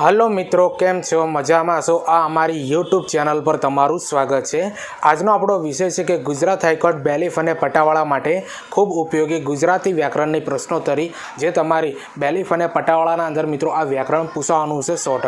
Hello મિત્રો, કેમ છો? મજામાં છો? આ અમારી યુટ્યુબ ચેનલ પર તમારું સ્વાગત છે. આજનો આપણો વિષય છે કે ગુજરાત હાઈકોર્ટ બેલીફ અને પટાવાળા માટે ખૂબ ઉપયોગી ગુજરાતી વ્યાકરણની પ્રશ્નોત્તરી, જે તમારી બેલીફ અને પટાવાળાના અંદર મિત્રો આ વ્યાકરણ પૂછવાનું છે સો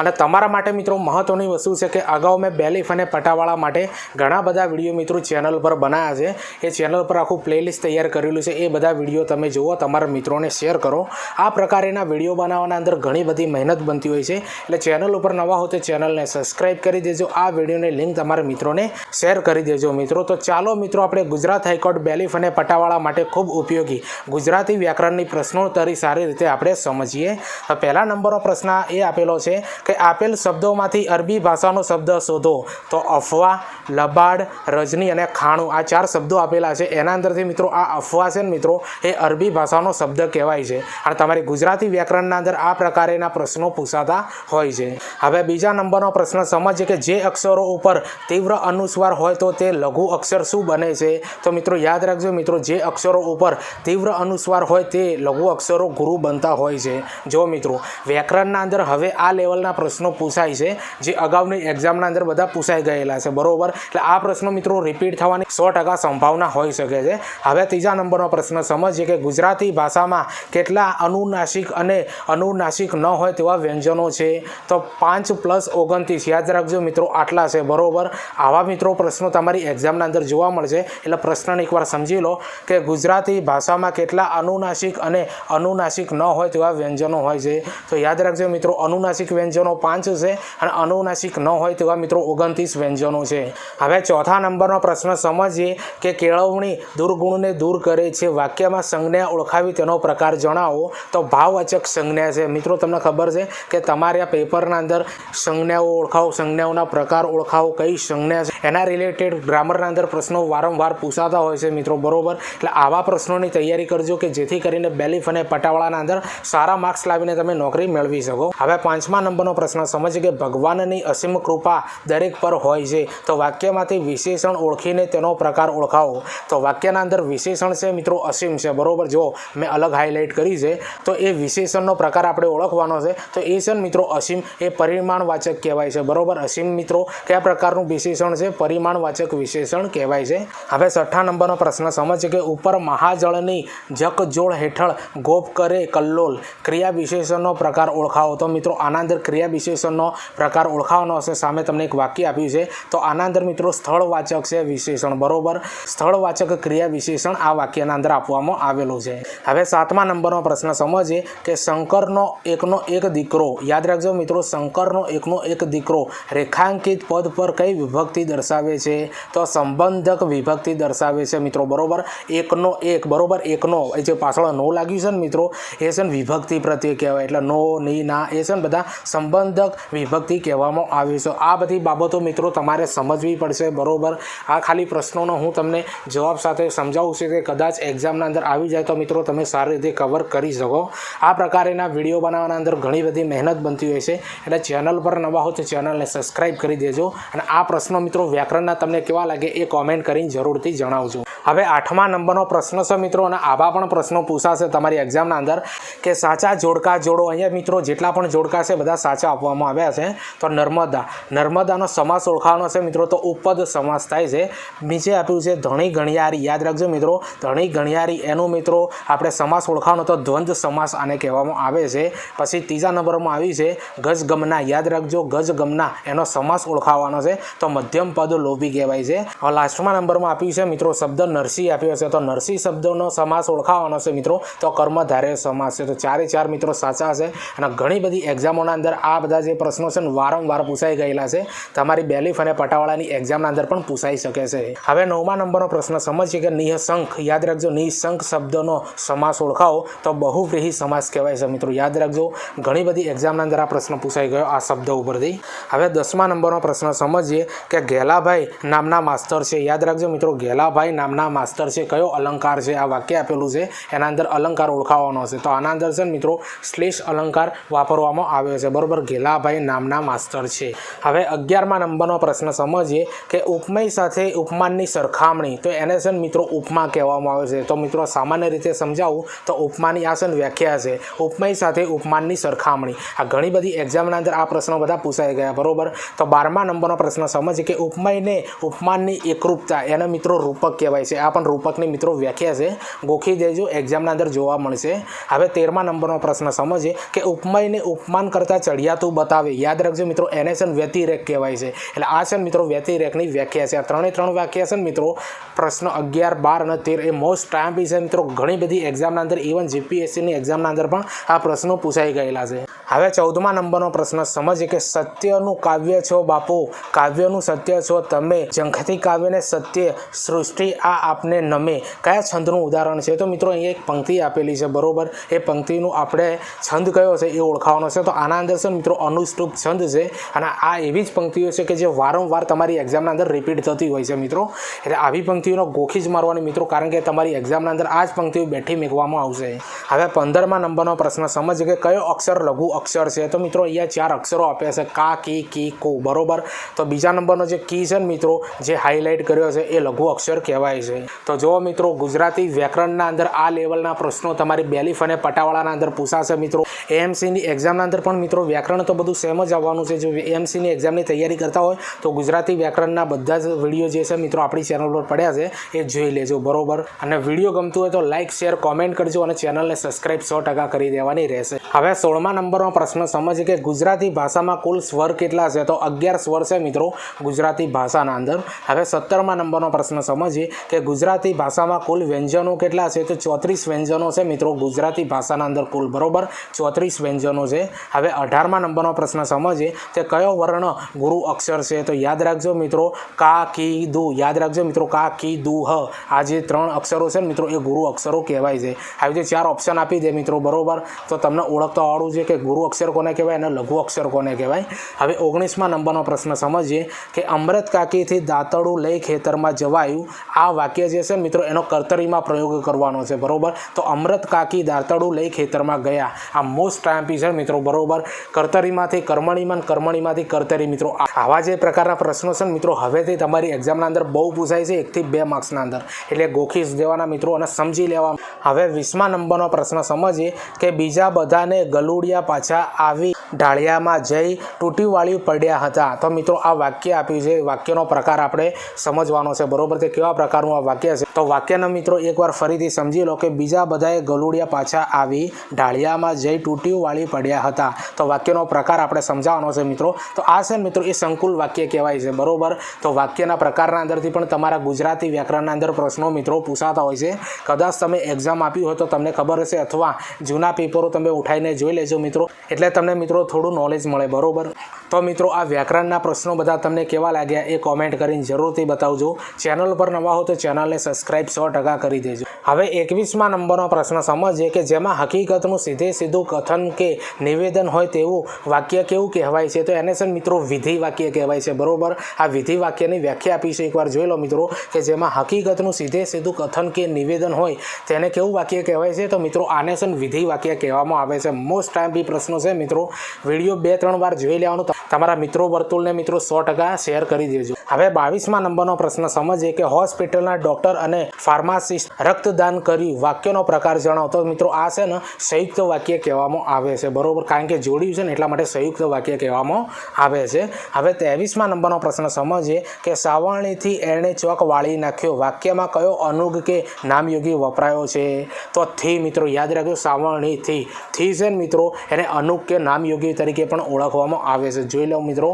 અને તમારા માટે મિત્રો મહત્ત્વની વસ્તુ છે કે અગાઉ મેં બેલીફ અને પટાવાળા માટે ઘણા બધા વીડિયો મિત્રો ચેનલ પર બનાવ્યા છે. એ ચેનલ પર આખું પ્લેલિસ્ટ તૈયાર કરેલું છે. એ બધા વીડિયો તમે જુઓ, તમારા મિત્રોને શેર કરો. આ પ્રકારના વીડિયો બનાવવાના અંદર ઘણી બધી મહેનત બનતી હોય છે. એટલે ચેનલ ઉપર નવા હો તો ચેનલને સબસ્ક્રાઇબ કરી દેજો. આ વિડીયોની લિંક તમારા મિત્રોને શેર કરી દેજો મિત્રો. તો ચાલો મિત્રો, આપણે ગુજરાત હાઈકોર્ટ બેલીફ અને પટાવાળા માટે ખૂબ ઉપયોગી ગુજરાતી વ્યાકરણની પ્રશ્નોત્તરી સારી રીતે આપણે સમજીએ. તો પહેલા નંબરનો પ્રશ્ન એ આપેલો છે કે આપેલ શબ્દોમાંથી અરબી ભાષાનો શબ્દ શોધો. તો અફવા, લબાડ, રજની અને ખાણું આ ચાર શબ્દો આપેલા છે. એના અંદરથી મિત્રો આ અફવા છે ને મિત્રો, એ અરબી ભાષાનો શબ્દ કહેવાય છે. અને તમારી ગુજરાતી વ્યાકરણના અંદર આ પ્રકારેના પ્રશ્નો પૂછાતા હોય છે. હવે બીજા નંબરનો પ્રશ્ન સમજીએ કે જે અક્ષરો ઉપર તીવ્ર અનુસ્વાર હોય તો તે લઘુ અક્ષર શું બને છે? તો મિત્રો યાદ રાખજો મિત્રો, જે અક્ષરો ઉપર તીવ્ર અનુસ્વાર હોય તે લઘુ અક્ષરો ગુરુ બનતા હોય છે. જો મિત્રો, વ્યાકરણના અંદર હવે આ લેવલના પ્રશ્નો પૂછાય છે, જે અગાઉની એક્ઝામના અંદર બધા પૂછાઈ ગયેલા છે. બરોબર? એટલે આ પ્રશ્નો મિત્રો રિપીટ થવાની સો ટકા સંભાવના હોઈ શકે છે. હવે ત્રીજા નંબરનો પ્રશ્ન સમજીએ કે ગુજરાતી ભાષામાં કેટલા અનુનાસિક અને અનુનાસિક ન હોય તેવા વ્યંજનો છે. તો પાંચ પ્લસ ઓગણત્રીસ. યાદ રાખજો મિત્રો, આટલા છે. બરાબર? આવા મિત્રો પ્રશ્નો તમારી એક્ઝામના અંદર જોવા મળશે. એટલે પ્રશ્નને એકવાર સમજી લો કે ગુજરાતી ભાષામાં કેટલા અનુનાસિક અને અનુનાસિક ન હોય તેવા વ્યંજનો હોય છે. તો યાદ રાખજો મિત્રો, અનુનાસિક વ્યંજનો પાંચ છે અને અનુનાસિક ન હોય તેવા મિત્રો ઓગણત્રીસ વ્યંજનો છે. હવે ચોથા નંબરનો પ્રશ્ન સમજીએ કે કેળવણી દુર્ગુણને દૂર કરે છે. વાક્યમાં સંજ્ઞા ઓળખાવી તેનો પ્રકાર જણાવો. તો ભાવવાચક સંજ્ઞા છે. મિત્રો, તમને ખબર છે કે તમારે આ પેપરના અંદર સંજ્ઞાઓ ઓળખાવો, સંજ્ઞાઓના પ્રકાર ઓળખાવો, કઈ સંજ્ઞા છે? એના રિલેટેડ ગ્રામરના અંદર પ્રશ્નો વારંવાર પૂછાતા હોય છે મિત્રો, બરોબર? એટલે આવા પ્રશ્નોની તૈયારી કરજો કે જેથી કરીને બેલીફ અને પટાવાળાના અંદર સારા માર્ક્સ લાવીને તમે નોકરી મેળવી શકો. હવે પાંચમા નંબરનો પ્રશ્ન સમજીએ કે ભગવાનની અસીમ કૃપા દરેક પર હોય છે, તો વાક્યમાંથી વિશેષણ ઓળખીને તેનો પ્રકાર ઓળખાવો. તો વાક્યના અંદર વિશેષણ છે મિત્રો, અસીમ છે, બરોબર? જો મેં અલગ હાઇલાઇટ કરી છે, તો એ વિશેષણનો પ્રકાર આપણે ઓળખવાનો છે, તો એ ને મિત્રો, અસીમ એ પરિમાણવાચક કહેવાય છે. બરોબર? અસીમ, મિત્રો, કયા પ્રકારનું વિશેષણ છે? પરિમાણવાચક વિશેષણ કહેવાય છે. હવે છઠ્ઠા નંબરનો પ્રશ્ન સમજીએ કે ઉપર મહાજળની જકજોળ હેઠળ ગોપ કરે કલ્લોલ. ક્રિયા વિશેષણનો પ્રકાર ઓળખાવો. તો મિત્રો આના અંદર ક્રિયા વિશેષણનો પ્રકાર ઓળખાવાનો હશે. સામે તમને એક વાક્ય આપ્યું છે. તો આના અંદર મિત્રો, સ્થળવાચક છે વિશેષણ. બરોબર? સ્થળવાચક ક્રિયા વિશેષણ આ વાક્યના અંદર આપવામાં આવેલું છે. હવે સાતમા નંબરનો પ્રશ્ન સમજીએ કે શંકરનો એકનો એક દીકરો યાદ રાખજો મિત્રો, શંકરનો એકનો એક દીકરો રેખાંકિત પદ પર કઈ વિભક્તિ દર્શાવે છે? તો સંબંધક વિભક્તિ દર્શાવે છે મિત્રો, બરોબર? એકનો એક, બરોબર? એકનો જે પાછળ નો લાગ્યું છે ને મિત્રો, એ છે ને વિભક્તિ પ્રત્યે કહેવાય. એટલે નો, ની, ના, એ છે ને બધા સંબંધક વિભક્તિ કહેવામાં આવે છે. આ બધી બાબતો મિત્રો તમારે સમજવી પડશે, બરોબર? આ ખાલી પ્રશ્નોનો હું તમને જવાબ સાથે સમજાવું છું કે કદાચ એક્ઝામના અંદર આવી જાય તો મિત્રો તમે સારી રીતે કવર કરી શકો. આ પ્રકારેના વીડિયો બનાવવાના અંદર ઘણી બધી મહેનત બનતી હોય છે. એટલે ચેનલ પર નવા હો તો ચેનલને સબસ્ક્રાઈબ કરી દેજો. અને આ પ્રશ્નો મિત્રો વ્યાકરણના તમને કેવા લાગે એ કોમેન્ટ કરીને જરૂરથી જણાવજો. હવે આઠમા નંબરનો પ્રશ્ન છે મિત્રો, અને આવા પણ પ્રશ્નો પૂછાશે તમારી એક્ઝામના અંદર કે સાચા જોડકા જોડો, અહીંયા મિત્રો જેટલા પણ જોડકા છે બધા સાચા આપવામાં આવ્યા છે. તો નર્મદા, નર્મદાનો સમાસ ઓળખાવાનો છે મિત્રો, તો ઉપદ સમાસ થાય છે. નીચે આપ્યું છે ધણી ગણિયારી, યાદ રાખજો મિત્રો, ધણી ગણિયારી એનો મિત્રો આપણે સમાસ ઓળખાવાનો તો દ્વંદ સમાસ આને કહેવામાં આવે છે. પછી ત્રીજા નંબરમાં આવી છે ગજગમના, યાદ રાખજો ગજગમના, એનો સમાસ ઓળખાવાનો છે. તો મધ્યમ પદ લોભી કહેવાય છે. લાસ્ટમાં નંબરમાં આપ્યું છે મિત્રો, શબ્દ નરસિંહ આપ્યો છે. તો નરસિંહ શબ્દનો સમાસ ઓળખાવાનો છે મિત્રો. તો કર્મધારે સમાસ છે. તો ચારે ચાર મિત્રો સાચા છે. અને ઘણી બધી એક્ઝામોના અંદર આ બધા જે પ્રશ્નો છે વારંવાર પૂછાઈ ગયેલા છે. તમારી બેલીફ અને પટાવાળાની એક્ઝામના અંદર પણ પૂછાઈ શકે છે. હવે નવમા નંબરનો પ્રશ્ન સમજીએ કે નિઃશંખ યાદ રાખજો નિઃશંખ શબ્દનો સમાસ ઓળખાવો તો બહુવ્રીહી સમાસ કહેવાય છે મિત્રો. યાદ રાખજો, ઘણી બધી એક્ઝામના અંદર આ પ્રશ્ન પૂછાઈ ગયો આ શબ્દ ઉપરથી. હવે દસમા નંબરનો પ્રશ્ન સમજીએ કે ગેલાભાઈ નામના માસ્તર છે. યાદ રાખજો મિત્રો, ગેલાભાઈ નામના નામના માસ્તર છે, કયો અલંકાર છે, આ વાક્ય આપેલું છે, એના અંદર અલંકાર ઓળખાવવાનો છે. તો આના અંદર છે મિત્રો, શ્લેષ અલંકાર વાપરવામાં આવ્યો છે. બરાબર, ઘેલાભાઈ નામના માસ્તર છે. હવે અગિયારમા નંબરનો પ્રશ્ન સમજીએ કે ઉપમય સાથે ઉપમાનની સરખામણી, તો એને છે ને મિત્રો ઉપમા કહેવામાં આવે છે. તો મિત્રો, સામાન્ય રીતે સમજાવું તો ઉપમાની આ છે વ્યાખ્યા છે. ઉપમય સાથે ઉપમાનની સરખામણી. આ ઘણી બધી એક્ઝામના અંદર આ પ્રશ્નો બધા પૂછાઈ ગયા, બરાબર? તો બારમા નંબરનો પ્રશ્ન સમજીએ કે ઉપમયને ઉપમાનની એકરૂપતા, એને મિત્રો રૂપક કહેવાય આ પણ રૂપકની મિત્રો વ્યાખ્યા છે. ગોખી દેજો એક્ઝામના અંદર જોવા મળશે. હવે તેરમા નંબરનો પ્રશ્ન સમજીએ કે ઉપમયને ઉપમાન કરતાં ચડિયાતું બતાવે. યાદ રાખજો મિત્રો, એને છે વ્યતિરેક કહેવાય છે. એટલે આ છે મિત્રો વ્યતિરેકની વ્યાખ્યા છે. આ ત્રણે ત્રણ વ્યાખ્યા છે મિત્રો, પ્રશ્ન અગિયાર, બાર અને તેર એ મોસ્ટ ટાઈમ છે મિત્રો. ઘણી બધી એક્ઝામના અંદર ઇવન જીપીએસસીની એક્ઝામના અંદર પણ આ પ્રશ્નો પૂછાઈ ગયેલા છે. હવે ચૌદમા નંબરનો પ્રશ્ન સમજીએ કે સત્યનું કાવ્ય છો બાપુ. કાવ્યનું સત્ય છો તમે. ઝંખથી કાવ્યને સત્ય સૃષ્ટિ આ આપને નમે. કયા છંદનું ઉદાહરણ છે? તો મિત્રો અહીંયા એક પંક્તિ આપેલી છે, બરોબર? એ પંક્તિનું આપણે છંદ કયો છે એ ઓળખાવાનો છે. તો આના અંદર છે મિત્રો, અનુષ્ટુપ છંદ છે. અને આ એવી જ પંક્તિઓ છે કે જે વારંવાર તમારી એક્ઝામના અંદર રિપીટ થતી હોય છે મિત્રો. એટલે આવી પંક્તિઓનો ગોખી જ મારવાની મિત્રો, કારણ કે તમારી એક્ઝામના અંદર આ જ પંક્તિઓ બેઠી મેકવામાં આવશે. હવે પંદરમા નંબરનો પ્રશ્ન, સમજ કે કયો અક્ષર લઘુ અક્ષર છે? તો મિત્રો, અહીંયા ચાર અક્ષરો આપ્યા છે. કા, કી કી, કો, બરોબર? તો બીજા નંબરનો જે કી છે ને મિત્રો, જે હાઇલાઇટ કર્યો છે, એ લઘુ અક્ષર કહેવાય છે. તો જો મિત્રો, ગુજરાતી વ્યાકરણના અંદર આ લેવલના પ્રશ્નો તમારી બેલીફ અને પટાવાળાના અંદર પૂછાશે મિત્રો. એએમસીની એક્ઝામના અંદર પણ મિત્રો વ્યાકરણ તો બધું સેમ જ આવવાનું છે. જો એએમસીની એક્ઝામની તૈયારી કરતા હોય, તો ગુજરાતી વ્યાકરણના બધા જ વીડિયો જે છે મિત્રો આપણી ચેનલ પર પડ્યા છે, એ જોઈ લેજો બરોબર. અને વીડિયો ગમતું હોય તો લાઇક શેર કોમેન્ટ કરજો અને ચેનલને સબસ્ક્રાઇબ સો ટકા કરી દેવાની રહેશે. હવે સોળમા નંબરનો પ્રશ્ન સમજ કે ગુજરાતી ભાષામાં કુલ સ્વર કેટલા છે? તો અગિયાર સ્વર છે મિત્રો ગુજરાતી ભાષાના અંદર. હવે સત્તરમા નંબરનો પ્રશ્ન સમજીએ કે ગુજરાતી ભાષામાં કુલ વ્યંજનો કેટલા છે? તો ચોત્રીસ વ્યંજનો છે મિત્રો. ગુજરાતી ભાષાના અંદર કુલ, બરોબર? ચોત્રીસ વ્યંજનો છે. હવે અઢારમા નંબરનો પ્રશ્ન સમજીએ કે કયો વર્ણ ગુરુ અક્ષર છે? તો યાદ રાખજો મિત્રો, કા, કી, દુ. યાદ રાખજો મિત્રો, કા, કી, દુ, હ. આ જે ત્રણ અક્ષરો છે મિત્રો, એ ગુરુ અક્ષરો કહેવાય છે. આવી જે ચાર ઓપ્શન આપી દે મિત્રો, બરોબર? તો તમને ઓળખતો આવડવું છે કે ગુરુ અક્ષર કોને કહેવાય અને લઘુ અક્ષર કોને કહેવાય? હવે ઓગણીસમા નંબરનો પ્રશ્ન સમજીએ કે અમૃત કાકીથી દાંતડું લઈ ખેતરમાં જવાયું, આ વાક્ય જે છે મિત્રો એનો કર્તરીમાં પ્રયોગ કરવાનો છે, બરોબર? તો અમૃત કાકી દાંતડું લઈ ખેતરમાં ગયા. આ મોસ્ટ ટાઈમ્પી છે મિત્રો, બરોબર? કર્તરીમાંથી કર્મણીમાં કર્મણીમાંથી કર્તરી મિત્રો. આવા જે પ્રકારના પ્રશ્નો છે મિત્રો, હવેથી તમારી એક્ઝામના અંદર બહુ પૂછાય છે, એકથી બે માર્ક્સના અંદર. એટલે ગોખી દેવાના મિત્રો અને સમજી લેવા હવે વીસમા નંબરનો પ્રશ્ન સમજીએ કે બીજા બધાને ગલુડિયા પાછા આવી ઢાળિયામાં જઈ તૂટીવાળી પડ્યા હતા. તો મિત્રો, આ વાક્ય આપ્યું છે. વાક્યનો પ્રકાર આપણે સમજવાનો છે. બરોબર તે કેવા પ્રકારનું આ વાક્ય છે? તો વાક્યના મિત્રો, એકવાર ફરીથી સમજી લો કે બીજા બધાએ ગલુડિયા પાછા આવી ઢાળિયામાં જઈ તૂટીવાળી પડ્યા હતા. તો વાક્યનો પ્રકાર આપણે સમજાવવાનો છે મિત્રો. તો આ છે મિત્રો, એ સંકુલ વાક્ય કહેવાય છે. બરોબર? તો વાક્યના પ્રકારના અંદરથી પણ તમારા ગુજરાતી વ્યાકરણના અંદર પ્રશ્નો મિત્રો પૂછાતા હોય છે. કદાચ તમે એક્ઝામ આપી હોય તો તમને ખબર હશે અથવા જૂના પેપરો તમે ઉઠાઈને જોઈ લેજો મિત્રો. એટલે તમને મિત્રો થોડું નોલેજ મળે, બરોબર? તો મિત્રો, આ વ્યાકરણના પ્રશ્નો બધા તમને કેવા લાગ્યા એ કોમેન્ટ કરીને જરૂરથી બતાવજો. ચેનલ પર નવા હો તો ચેનલને સબસ્ક્રાઇબ સો ટકા કરી દેજો. હવે એકવીસમાં નંબરનો પ્રશ્ન સમજીએ કે જેમાં હકીકતનું સીધે સીધું કથન કે નિવેદન હોય તેવું વાક્ય કેવું કહેવાય છે? તો એને છે મિત્રો, વિધિ વાક્ય કહેવાય છે, બરોબર? આ વિધિ વાક્યની વ્યાખ્યા આપી છે એકવાર, જોઈ લો મિત્રો, કે જેમાં હકીકતનું સીધે સીધું કથન કે નિવેદન હોય તેને કેવું વાક્ય કહેવાય છે? તો મિત્રો, આને છે વિધિ વાક્ય કહેવામાં આવે છે. મોસ્ટ ટાઈમ બી પ્રશ્નો છે મિત્રો. વીડિયો બે ત્રણ વાર જોઈ લેવાનું. તમારા મિત્રો વર્તુળને મિત્રો સો ટકા શેર કરી દેજો. હવે બાવીસમાં નંબરનો પ્રશ્ન સમજીએ કે હોસ્પિટલના ડોક્ટર અને ફાર્માસિસ્ટ રક્તદાન કર્યું, વાક્યનો પ્રકાર જણાવો. તો મિત્રો આ છે ને સંયુક્ત વાક્ય કહેવામાં આવે છે. બરોબર? કારણ કે જોડ્યું છે ને એટલા માટે સંયુક્ત વાક્ય કહેવામાં આવે છે. હવે ત્રેવીસમાં નંબરનો પ્રશ્ન સમજીએ કે સાવરણીથી એણે ચોક વાળી નાખ્યો. વાક્યમાં કયો અનુગ કે નામયોગી વપરાયો છે? તો થી મિત્રો યાદ રાખજો, સાવરણીથી થી છે મિત્રો એને અનુગ કે નામયોગી તરીકે પણ ઓળખવામાં આવે છે. જોઈ લો મિત્રો,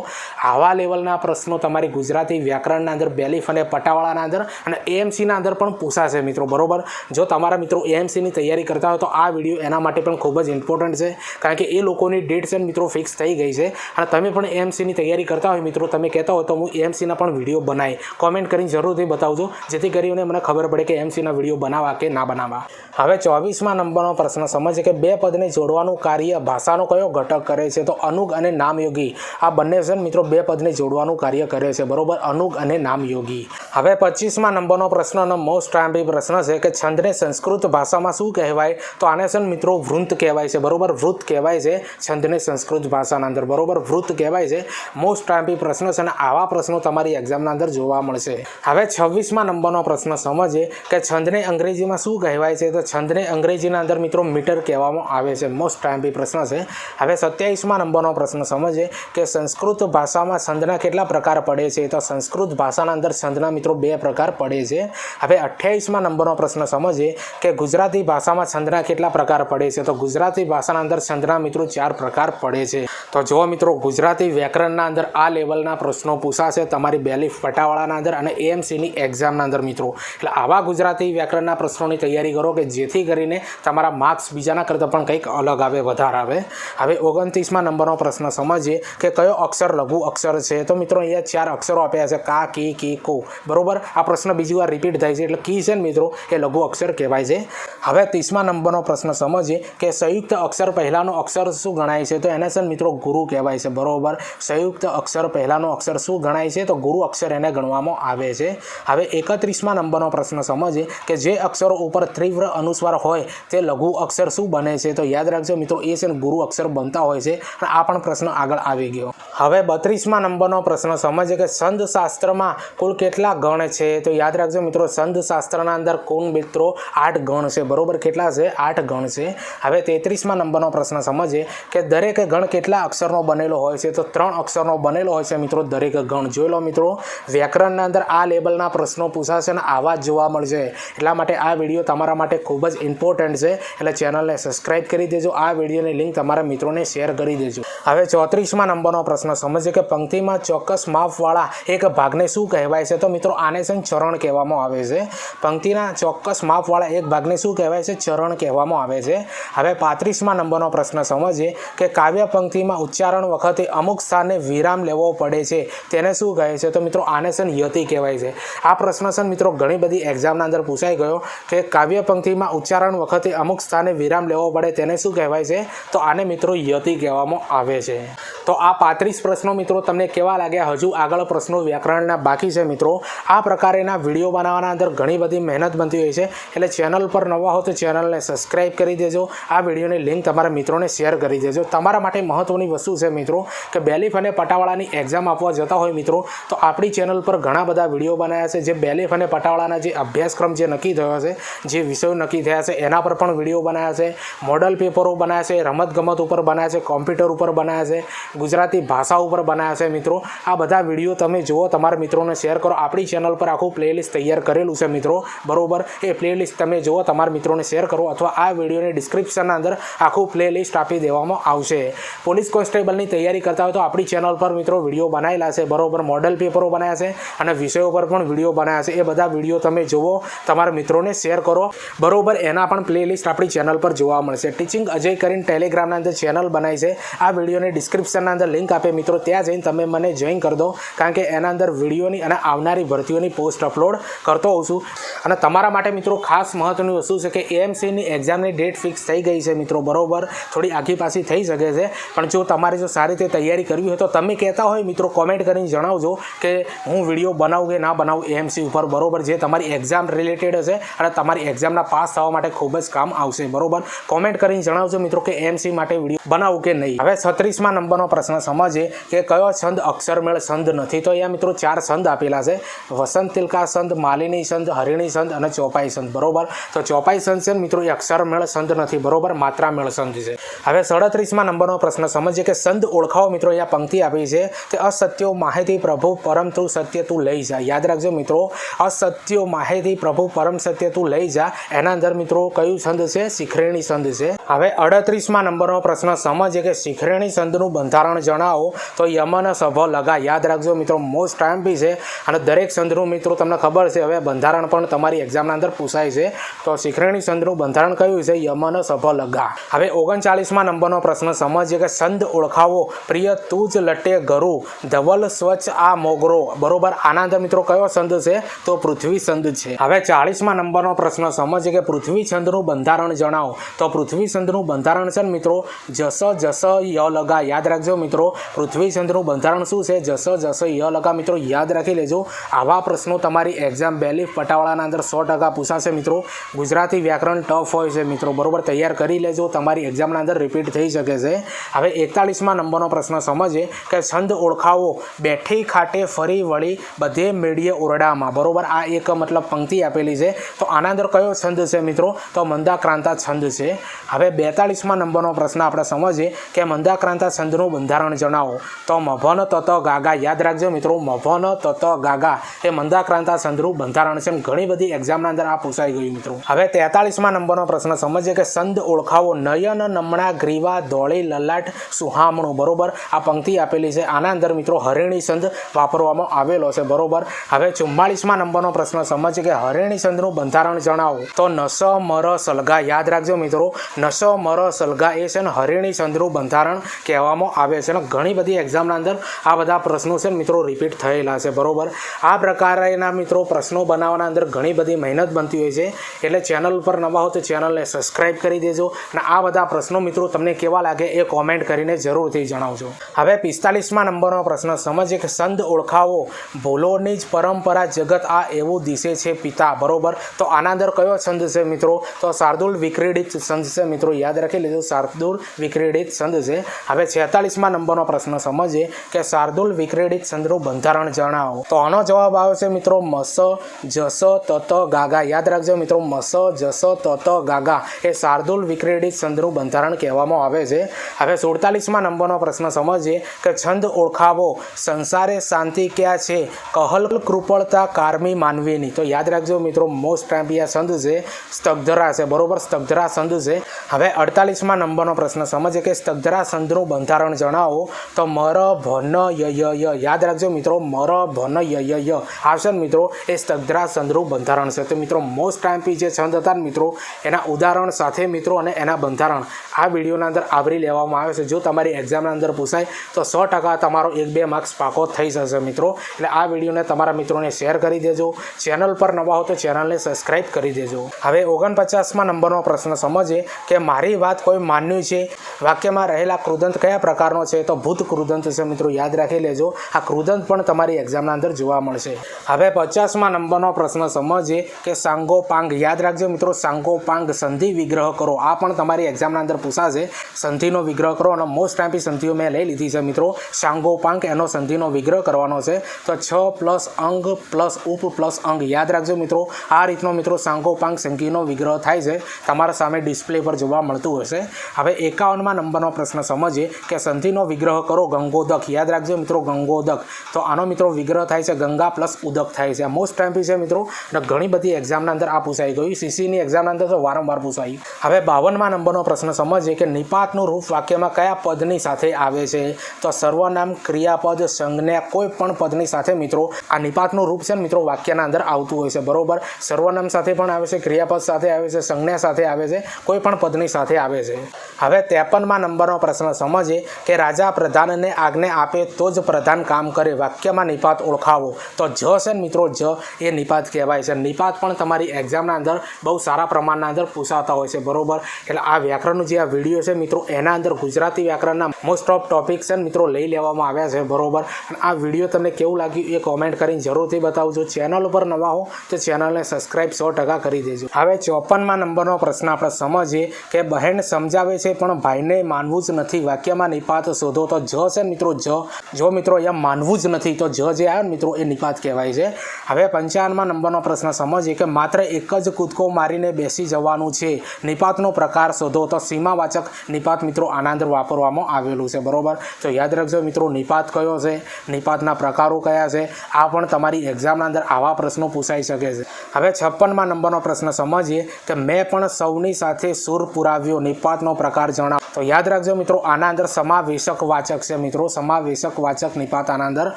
આવા લેવલના પ્રશ્નો તમારી ગુજરાતી વ્યાકરણના અંદર, બેલીફ અને પટાવાળાના અંદર અને એએમસીના અંદર પણ પૂછાશે મિત્રો, બરોબર? જો તમારા મિત્રો એએમસીની તૈયારી કરતા હોય તો આ વીડિયો એના માટે પણ ખૂબ જ ઇમ્પોર્ટન્ટ છે, કારણ કે એ લોકોની ડેટ છે મિત્રો ફિક્સ થઈ ગઈ છે. અને તમે પણ એએમસીની તૈયારી કરતા હોય મિત્રો, તમે કહેતા હોય તો હું એએમસીના પણ વીડિયો બનાવી કોમેન્ટ કરીને જરૂરથી બતાવજો, જેથી કરીને મને ખબર પડે કે એમસીના વીડિયો બનાવવા કે ના બનાવવા હવે ચોવીસમાં નંબરનો પ્રશ્ન સમજે કે બે પદને જોડવાનું કાર્ય ભાષાનો કયો ઘટક કરે છે? તો અનુગ અને નામયોગી. આ બંને છે મિત્રો બે પદને જોડવાનું કાર્ય કરે છે. બરોબર? અનુગ અને નામયોગી હવે પચીસમાં નંબરનો પ્રશ્નનો મોસ્ટ આંબી પ્રશ્ન છે કે છંદને સંસ્કૃત ભાષામાં શું કહેવાય? તો આને છે મિત્રો વૃંત કહેવાય છે. બરોબર? વૃત કહેવાય છે છંદને સંસ્કૃત ભાષાના અંદર. બરોબર? વૃત કહેવાય છે મોસ્ટ આંબી પ્રશ્ન છે અને આવા પ્રશ્નો તમારી એક્ઝામના અંદર જોવા મળશે. હવે છવ્વીસમાં નંબરનો પ્રશ્ન સમજીએ કે છંદને અંગ્રેજીમાં શું કહેવાય છે? તો છંદને અંગ્રેજીના અંદર મિત્રો મીટર કહેવામાં આવે છે. મોસ્ટ આંબી પ્રશ્ન છે. હવે સત્યાવીસમાં નંબરનો પ્રશ્ન સમજીએ કે સંસ્કૃત ભાષામાં છંદના કેટલા પ્રકાર પડે છે? તો સંસ્કૃત ભાષાના અંદર છંદના મિત્રો બે પ્રકાર પડે છે. હવે અઠ્યાવીસમાં નંબરનો પ્રશ્ન સમજીએ કે ગુજરાતી ભાષામાં છંદના કેટલા પ્રકાર પડે છે? તો ગુજરાતી ભાષાના અંદર છંદના મિત્રો ચાર પ્રકાર પડે છે. તો જો મિત્રો, ગુજરાતી વ્યાકરણના અંદર આ લેવલના પ્રશ્નો પૂછાશે તમારી બેલીફ ફટાવાળાના અંદર અને એએમસીની એક્ઝામના અંદર મિત્રો. એટલે આવા ગુજરાતી વ્યાકરણના પ્રશ્નોની તૈયારી કરો કે જેથી કરીને તમારા માર્ક્સ બીજાના કરતાં પણ કંઈક અલગ આવે, વધારે આવે. હવે ઓગણત્રીસમાં નંબરનો પ્રશ્ન સમજીએ કે કયો અક્ષર લઘુ અક્ષર છે? તો મિત્રો, અહીંયા ચાર અક્ષરો આપ્યા છે. કા, કી કી, કો. બરોબર? આ પ્રશ્ન બીજી વાર રિપીટ થાય છે. એટલે કી છે ને મિત્રો, એ લઘુ અક્ષર કહેવાય છે. હવે ત્રીસમા નંબરનો પ્રશ્ન સમજીએ કે સંયુક્ત અક્ષર પહેલાંનો અક્ષર શું ગણાય છે? તો એને છે મિત્રો, ગુરુ કહેવાય છે. બરોબર? સંયુક્ત અક્ષર પહેલાંનો અક્ષર શું ગણાય છે? તો ગુરુ અક્ષર એને ગણવામાં આવે છે. હવે એકત્રીસમાં નંબરનો પ્રશ્ન સમજીએ કે જે અક્ષરો ઉપર તીવ્ર અનુસ્વાર હોય, તે લઘુ અક્ષર શું બને છે? તો યાદ રાખજો મિત્રો, એ છે ગુરુ અક્ષર બનતા હોય છે. અને આ પણ પ્રશ્ન આગળ આવી ગયો. હવે બત્રીસમાં નંબરનો પ્રશ્ન સમજીએ કે સંત શાસ્ત્રમાં કુલ કેટલા ગણ છે? તો યાદ રાખજો મિત્રો સંત શાસ્ત્રના અંદર કુલ મિત્રો આઠ ગણ છે. બરોબર? કેટલા છે? આઠ ગણ છે. હવે તેત્રીસમાં નંબરનો પ્રશ્ન સમજે કે દરેક ગણ કેટલા અક્ષરનો બનેલો હોય છે? તો ત્રણ અક્ષરનો બનેલો હોય છે મિત્રો, દરેક ગણ. જોઈ લો મિત્રો, વ્યાકરણના અંદર આ લેવલના પ્રશ્નો પૂછાશે અને આવા જ જોવા મળશે. એટલા માટે આ વીડિયો તમારા માટે ખૂબ જ ઇમ્પોર્ટન્ટ છે. એટલે ચેનલને સબસ્ક્રાઇબ કરી દેજો. આ વિડીયોની લિંક તમારા મિત્રોને શેર કરી દેજો. હવે ચોત્રીસમાં નંબરનો પ્રશ્ન. સમજીએ કે પંક્તિમાં ચોક્કસ માપવાળા એક ભાગને શું કહેવાય છે? તો મિત્રો, આને છે ચરણ કહેવામાં આવે છે. પંક્તિના ચોક્કસ માપવાળા એક ભાગને શું કહેવાય છે? ચરણ કહેવામાં આવે છે. હવે પાંત્રીસમાં નંબરનો પ્રશ્ન સમજીએ કે કાવ્ય પંક્તિમાં ઉચ્ચારણ વખતે અમુક સ્થાને વિરામ લેવો પડે છે. તેને શું કહે છે? તો મિત્રો, આને છે યતિ કહેવાય છે. આ પ્રશ્ન છે મિત્રો, ઘણી બધી એક્ઝામના અંદર પૂછાઈ ગયો કે કાવ્ય પંક્તિમાં ઉચ્ચારણ વખતે અમુક સ્થાને વિરામ લેવો પડે, તેને શું કહેવાય છે? તો આને મિત્રો યતિ કહેવામાં આવે છે. તો આ પાંત્રીસ પ્રશ્નો મિત્રો તમને કેવા લાગ્યા? હજુ આગળ પ્રશ્નો વ્યાકરણના બાકી છે મિત્રો. આ પ્રકારેના વીડિયો બનાવવાના અંદર ઘણી બધી મહેનત બનતી હોય છે. એટલે ચેનલ પર નવા હો તો ચેનલને સબસ્ક્રાઇબ કરી દેજો. આ વિડીયોની લિંક તમારા મિત્રોને શેર કરી દેજો. તમારા માટે મહત્ત્વની વસ્તુ છે મિત્રો કે બેલીફ અને પટાવાળાની એક્ઝામ આપવા જતા હોય મિત્રો, તો આપણી ચેનલ પર ઘણા બધા વીડિયો બનાવ્યા છે. જે બેલીફ અને પટાવાળાના જે અભ્યાસક્રમ જે નક્કી થયો છે, જે વિષયો નક્કી થયા છે, એના પર પણ વીડિયો બનાવ્યા છે. મોડલ પેપરો બનાવ્યા છે, રમતગમત ઉપર બનાવ્યા છે, કોમ્પ્યુટર ઉપર બનાવ્યા છે, ગુજરાતી ભાષા ઉપર બનાવ્યા છે મિત્રો. આ બધા વીડિયો તમે જુઓ, તમારા મિત્રોને શેર કરો. આપણી ચેનલ પર આખું પ્લેલિસ્ટ તૈયાર કરેલું છે મિત્રો. બરોબર? એ પ્લેલિસ્ટ તમે જુઓ, તમારા મિત્રોને શેર કરો અથવા આ વિડીયોની ડિસ્ક્રિપ્શનના અંદર આખું પ્લેલિસ્ટ આપી દેવામાં આવશે. પોલીસ કોન્સ્ટેબલની તૈયારી કરતા હોય તો આપણી ચેનલ પર મિત્રો વીડિયો બનાવેલા છે. બરોબર? મોડલ પેપરો બનાવ્યા છે અને વિષયો પર પણ વીડિયો બનાવ્યા છે. એ બધા વીડિયો તમે જુઓ, તમારા મિત્રોને શેર કરો. બરોબર? એના પણ પ્લેલિસ્ટ આપણી ચેનલ પર જોવા મળશે. ટીચિંગ અજય કરીને ટેલિગ્રામના અંદર ચેનલ બનાવી છે. આ વિડીયોની ડિસ્ક્રિપ્શનના અંદર લિંક આપે મિત્રો, ત્યાં જઈને તમે મને જોઈન કરી દો, કારણ કે એના અંદર વિડીયોની અને આવનારી ભરતીઓની પોસ્ટ અપલોડ કરતો હોઉં છું. અને તમારા માટે મિત્રો ખાસ મહત્વની વસ્તુ છે કે એએમસીની એક્ઝામની ડેટ ફિક્સ થઈ ગઈ છે મિત્રો, બરોબર? થોડી આખી પાછી થઈ શકે છે. પણ જો તમારે જો સારી રીતે તૈયારી કરવી હોય તો તમે કહેતા હોય મિત્રો કોમેન્ટ કરીને જણાવજો કે હું વીડિયો બનાવું કે ના બનાવું એએમસી ઉપર, બરોબર? જે તમારી એક્ઝામ રિલેટેડ હશે અને તમારી એક્ઝામના પાસ થવા માટે ખૂબ જ કામ આવશે, બરોબર? કોમેન્ટ કરીને જણાવજો મિત્રો કે એમસી માટે વીડિયો બનાવું કે નહીં. હવે છત્રીસમાં નંબરનો પ્રશ્ન સમજીએ કે કયો છંદ અક્ષરમેળ છંદ નથી. તો અહીંયા મિત્રો ચાર છંદ આપેલા છે. વસંત, તિલકા છંદ, માલિની છંદ, હરિણી છંદ અને ચોપાઈ છંદ. બરોબર? તો ચોપાઈ છંદ છે મિત્રો એ અક્ષરમેળ છંદ નથી. બરોબર? માત્રામેળ છંદ છે. હવે સડત્રીસમાં નંબરનો પ્રશ્ન. સમજીએ કે છંદ ઓળખાવો મિત્રો અહીંયા પંક્તિ આપી છે કે અસત્યો માહિતી પ્રભુ પરમ તું સત્ય તું લઈ જા. યાદ રાખજો મિત્રો. અસત્યો માહિતી પ્રભુ પરમ સત્ય તું લઈ જા. એના અંદર મિત્રો કયું છંદ છે? શિખરેણી છંદ છે. હવે અડત્રીસમાં નંબરનો પ્રશ્ન. સમજીએ કે શિખરેણી છંદનું બંધારણ જણાવો. તો યમન સભ લગા. યાદ રાખજો મિત્રો મોસ્ટ ટાઈમ બી છે. અને દરેક સંધનું મિત્રો, તમને ખબર છે, હવે બંધારણ પણ તમારી એક્ઝામના અંદર પૂછાય છે. તો શિખરેણી સંધનું બંધારણ કયું છે? યમન સભ લગા. હવે ઓગણચાલીસમાં નંબરનો પ્રશ્ન. સમજીએ કે સંદ ઓળખાવો. પ્રિય તું જ લટે ગરુ. ધવલ સ્વચ્છ આ મોગરો. બરોબર? આના અંદર મિત્રો કયો છંદ છે? તો પૃથ્વી છંદ છે. હવે ચાળીસમાં નંબરનો પ્રશ્ન. સમજીએ કે પૃથ્વી છંદનું બંધારણ જણાવો. તો પૃથ્વી છંદનું બંધારણ છે મિત્રો? જસ જસ ય લગા. યાદ રાખજો મિત્રો. પૃથ્વી ચંદ્રનું બંધારણ શું છે? જસ જસ, ય લગા. મિત્રો, યાદ રાખી લેજો, આવા પ્રશ્નો તમારી એક્ઝામ બેલીફ પટાવાળાના અંદર સો ટકા પૂછાશે મિત્રો. ગુજરાતી વ્યાકરણ ટફ હોય છે મિત્રો. બરોબર, તૈયાર કરી લેજો. તમારી એક્ઝામના અંદર રિપીટ થઈ શકે છે. હવે એકતાલીસમાં નંબરનો પ્રશ્ન સમજીએ કે છંદ ઓળખાવો. બેઠી ખાટે ફરી વળી બધે મેળીએ ઓરડામાં. બરોબર, આ એક મતલબ પંક્તિ આપેલી છે. તો આના અંદર કયો છંદ છે મિત્રો? તો મંદાક્રાંતા છંદ છે. હવે બેતાલીસમાં નંબરનો પ્રશ્ન આપણે સમજીએ કે મંદાક્રાંતા છંદનું બંધારણ જણાવો. તો મભન તત ગાગા. યાદ રાખજો મિત્રો, મભન તત ગાગા. એ મંદાક્રાંતા સંદરૂપ બંધારણ છે ઘણી બધી એક્ઝામના અંદર આ પૂછાઈ ગયું મિત્રો. હવે તેતાલીસમાં નંબરનો પ્રશ્ન સમજીએ કે સંદ ઓળખાવો નયન, નમણા, ગ્રીવા, દોળી, લલાટ, સુહામણું, બરોબર? આ પંક્તિ આપેલી છે. આના અંદર મિત્રો હરિણી સંદ વાપરવામાં આવેલો છે, બરોબર? હવે ચુમ્માળીસમાં નંબરનો પ્રશ્ન સમજીએ કે હરિણી સંદનું બંધારણ જણાવો. તો નસ, મર, સલગા. યાદ રાખજો મિત્રો. નસ, મર, સલગા એ છે ને હરિણી સંદનું બંધારણ કહેવામાં આવે છે ઘણી બધી એક્ઝામના અંદર આ બધા પ્રશ્નો છે મિત્રો રિપીટ થયેલા છે, બરોબર? આ પ્રકારના મિત્રો પ્રશ્નો બનાવવાના અંદર ઘણી બધી મહેનત બનતી હોય છે. એટલે ચેનલ પર નવા હો તો ચેનલને સબસ્ક્રાઈબ કરી દેજો અને આ બધા પ્રશ્નો મિત્રો તમને કેવા લાગે એ કોમેન્ટ કરીને જરૂરથી જણાવજો. હવે પિસ્તાલીસમાં નંબરનો પ્રશ્ન, સમજ એક સંદ ઓળખાવો. ભૂલોની જ પરંપરા જગત આ એવું દિશે છે પિતા. બરોબર? તો આના અંદર કયો છંદ છે મિત્રો? તો શાર્દુલ વિક્રીડિત છંદ છે મિત્રો. યાદ રાખી લીધું શાર્દુલ વિક્રીડિત છંદ છે. હવે છેતાલીસમાં નંબરનો પ્રશ્ન સમજીએ કે શાર્દુલ વિક્રેડિત છંદનું બંધારણ જણાવો. તો આનો જવાબ આવે છે મિત્રો મસ, જસ, તત, ગાગા. યાદ રાખજો મિત્રો, મસ, જસ, તત, ગાગા એ શાર્દુલ વિક્રેડિત છંદનું બંધારણ કહેવામાં આવે છે. હવે સુડતાલીસમાં નંબરનો પ્રશ્ન સમજીએ કે છંદ ઓળખાવો. સંસારે શાંતિ ક્યાં છે? કહલ કૃપળતા કારમી માનવીની. તો યાદ રાખજો મિત્રો મોસ્ટ ટાઈમ્પિયા છંદ છે સ્તગ્ધરા છે. બરોબર સ્તગ્ધરા છંદ છે. હવે અડતાલીસમાં નંબરનો પ્રશ્ન સમજીએ કે સ્તગ્ધરા છંદનું બંધારણ જણાવો. તો મર ભન ય ય યાદ રાખજો મિત્રો, મર ભન ય ય ય. આવશે ને મિત્રો, એ સ્તગ્ધરા છંદનું બંધારણ છે. તો મિત્રો મોસ્ટ ટાઈમપી જે છંદ હતા ને મિત્રો, એના ઉદાહરણ સાથે મિત્રો અને એના બંધારણ. આ વિડીયોના અંદર આવરી લેવામાં આવે છે. જો તમારી એક્ઝામના અંદર પૂછાય, તો સો ટકા તમારો એક બે માર્ક્સ પાકો થઈ જશે મિત્રો. એટલે આ વિડીયોને તમારા મિત્રોને શેર કરી દેજો. ચેનલ પર નવા હો તો ચેનલને સબસ્ક્રાઈબ કરી દેજો. હવે ઓગણપચાસમાં નંબરનો પ્રશ્ન સમજીએ કે મારી વાત કોઈ માન્યું છે? વાક્યમાં રહેલા કૃદંત કયા પ્રકારનો છે? તો ભૂત કૃદંત છે મિત્રો, યાદ રાખી લેજો. આ કૃદંત પણ તમારી એક્ઝામના અંદર જોવા મળશે. હવે પચાસમાં નંબરનો પ્રશ્ન સમજીએ કે સાંગો પાંગ યાદ રાખજો મિત્રો સાંગો પાંગ સંધિ વિગ્રહ કરો. આ પણ તમારી એક્ઝામના અંદર પૂછાશે. સંધિનો વિગ્રહ કરો અને મોસ્ટ ટાઈમ્પી સંધિઓ મેં લઈ લીધી છે મિત્રો. સાંગો પાંગ એનો સંધિનો વિગ્રહ કરવાનો છે. તો છ પ્લસ અંગ પ્લસ ઉપ પ્લસ અંગ, યાદ રાખજો મિત્રો. આ રીતનો મિત્રો સાંગો પાંગ સંધિનો વિગ્રહ થાય છે. તમારા સામે ડિસ્પ્લે પર જોવા મળતું હશે. હવે એકાવનમાં નંબરનો પ્રશ્ન સમજીએ કે સંધિનો વિગ્રહ કરો, ગંગોદક. યાદ રાખજો મિત્રો, ગંગોદક. તો આનો મિત્રો વિગ્રહ થાય છે, ગંગા પ્લસ ઉદક થાય છે. મોસ્ટ ટાઈમ્પી છે મિત્રો, અને ઘણી બધી એક્ઝામના અંદર આ પૂછાઈ ગયું. સીસીની એક્ઝામના અંદર તો વારંવાર પૂછાયું હવે બાવનમાં નંબરનો પ્રશ્ન સમજીએ કે નિપાતનું રૂપ વાક્યમાં કયા પદની સાથે આવે છે? તો સર્વનામ ક્રિયાપદ સંજ્ઞા કોઈ પણ પદની સાથે મિત્રો, આ નિપાતનું રૂપ છે ને મિત્રો વાક્યના અંદર આવતું હોય છે. બરોબર? સર્વનામ સાથે પણ આવે છે, ક્રિયાપદ સાથે આવે છે, સંજ્ઞા સાથે આવે છે, કોઈ પણ પદની સાથે આવે છે. હવે ત્રેપનમાં નંબરનો પ્રશ્ન સમજીએ કે રાજા પ્રધાનને આજ્ઞા આપે તો જ પ્રધાન કામ કરે. વાક્યમાં નિપાત ઓળખાવો. તો જ છે મિત્રો, જ એ નિપાત કહેવાય છે. નિપાત પણ તમારી એક્ઝામના અંદર બહુ સારા પ્રમાણના અંદર પૂછાતા હોય છે. બરોબર? એટલે આ વ્યાકરણનું જે આ વીડિયો છે મિત્રો, એના અંદર ગુજરાતી વ્યાકરણના મોસ્ટ ઓફ ટોપિક છે મિત્રો લઈ લેવામાં આવ્યા છે. બરોબર? અને આ વીડિયો તમને કેવું લાગ્યું એ કોમેન્ટ કરીને જરૂરથી બતાવજો. ચેનલ ઉપર નવા હો તો ચેનલને સબસ્ક્રાઈબ સો ટકા કરી દેજો. હવે ચોપનમાં નંબરનો પ્રશ્ન આપણે સમજીએ કે બહેન સમજાવે છે પણ ભાઈને માનવું જ નથી. વાક્યમાં નિપાત શોધો. તો જ છે મિત્રો, જ. જો મિત્રો અહીંયા માનવું જ નથી, તો જ જે આવ્યો મિત્રો એ નિપાત કહેવાય છે. હવે પંચાવનમાં નંબરનો પ્રશ્ન સમજીએ કે માત્ર એક જ કૂદકો મારીને બેસી જવાનું છે. નિપાતનો પ્રકાર શોધો તો સીમાવાચક નિપાત મિત્રો આના વાપરવામાં આવેલું છે, બરોબર? તો યાદ રાખજો મિત્રો, નિપાત કયો છે? નિપાતના પ્રકારો કયા છે? આ પણ તમારી એક્ઝામના અંદર આવા પ્રશ્નો પૂછાઈ શકે છે. હવે છપ્પનમાં નંબરનો પ્રશ્ન સમજીએ કે મેં પણ સૌની સાથે સુર પુરાવ્યો, નિપાતનો પ્રકાર જણાવ. તો યાદ રાખજો મિત્રો, આના અંદર સમાવેશક વાચક છે મિત્રો. સમાવેશક વાચક નિપાતાના અંદર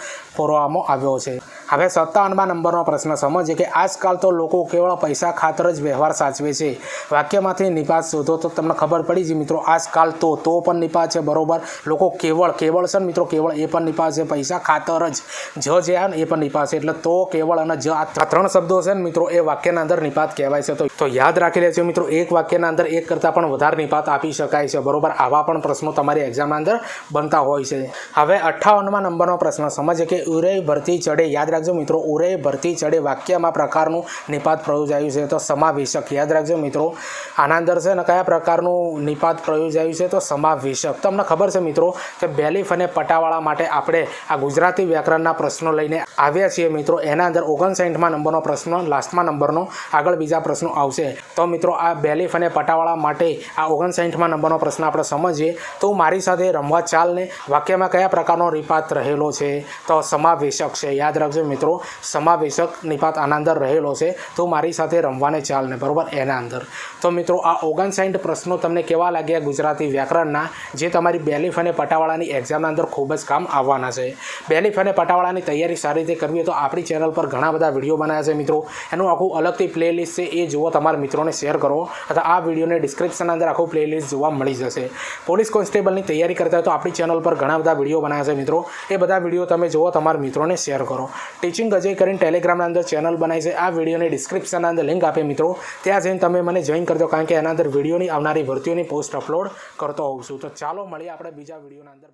પૂરવામાં આવ્યો છે. હવે સત્તાવનમાં નંબરનો પ્રશ્ન સમજીએ કે આજકાલ તો લોકો કેવળ પૈસા ખાતર જ વ્યવહાર સાચવે છે. વાક્યમાંથી નિપાત શોધો તો તમને ખબર પડી છે મિત્રો, આજકાલ તો તો પણ નિપાત છે, બરોબર? લોકો કેવળ કેવળ છે ને, મિત્રો, કેવળ એ પણ નિપાત છે, પૈસા ખાતર જ. જ જે આવે ને એ પણ નિપાત છે, એટલે તો કેવળ અને જ આ ત્રણ શબ્દો છે ને, મિત્રો, એ વાક્યના અંદર નિપાત કહેવાય છે. તો યાદ રાખી લેજો, મિત્રો, એક વાક્યના અંદર એક કરતાં પણ વધારે નિપાત આપી શકાય છે, બરોબર? આવા પણ પ્રશ્નો તમારી એક્ઝામના અંદર બનતા હોય છે. હવે અઠ્ઠાવનમાં નંબરનો પ્રશ્ન સમજે કે ઉરે ભરતી ચડે, યાદ રાખજો મિત્રો, ઉરે ભરતી ચડે વાક્યમાં પ્રકારનું નિપાત પ્રયોજાયું છે તો સમાવેશક. યાદ રાખજો મિત્રો આના અંદર છે ને કયા પ્રકારનું નિપાત પ્રયોજાયું છે તો સમાવેશક. તમને ખબર છે મિત્રો કે બેલીફ અને પટાવાળા માટે આપણે આ ગુજરાતી વ્યાકરણના પ્રશ્નો લઈને આવ્યા છીએ મિત્રો. એના અંદર ઓગણસાઠમાં નંબરનો પ્રશ્ન, લાસ્ટમાં નંબરનો, આગળ બીજા પ્રશ્નો આવશે. તો મિત્રો, આ બેલીફ અને પટાવાળા માટે આ ઓગણસાઠમાં નંબરનો પ્રશ્ન આપણે સમજીએ. તો મારી સાથે રમવા ચાલને વાક્યમાં કયા પ્રકારનો નિપાત રહેલો છે? તો સમાવેશક છે. યાદ રાખજો મિત્રો, સમાવેશક નિપાત આના અંદર રહેલો છે, તો મારી સાથે રમવાને ચાલને, બરોબર? એના અંદર. તો મિત્રો, આ ઓગણસાઠ પ્રશ્નો તમને કેવા લાગ્યા ગુજરાતી વ્યાકરણના, જે તમારી બેલીફ અને પટાવાળાની એક્ઝામના અંદર ખૂબ જ કામ આવવાના છે. બેલીફ અને પટાવાળાની તૈયારી સારી રીતે કરવી તો આપણી ચેનલ પર ઘણા બધા વીડિયો બનાવ્યા છે મિત્રો. એનું આખું અલગથી પ્લેલિસ્ટ છે, એ જુઓ, તમારા મિત્રોને શેર કરો. અથવા આ વિડીયોને ડિસ્ક્રિપ્શન અંદર આખું પ્લેલિસ્ટ જોવા મળી જશે. પોલીસ કોન્સ્ટેબલની તૈયારી કરતા હોય તો આપણી ચેનલ પર ઘણા બધા વીડિયો બનાવ્યા છે મિત્રો. એ બધા વીડિયો તમે જુઓ, તમારા મિત્રોને શેર કરો. ટીચિંગ અજય કરીને ટેલિગ્રામના અંદર ચેનલ બનાવી છે. આ વિડીયોની ડિસ્ક્રિપ્શનના અંદર લિંક આપે મિત્રો. ત્યાં જઈને તમે મને જોઈન કરજો, કારણ કે એના અંદર વિડીયોની આવનારી ભરતીઓની પોસ્ટ અપલોડ કરતો હોઉં છું. તો ચાલો મળીએ આપણે બીજા વિડીયોના અંદર.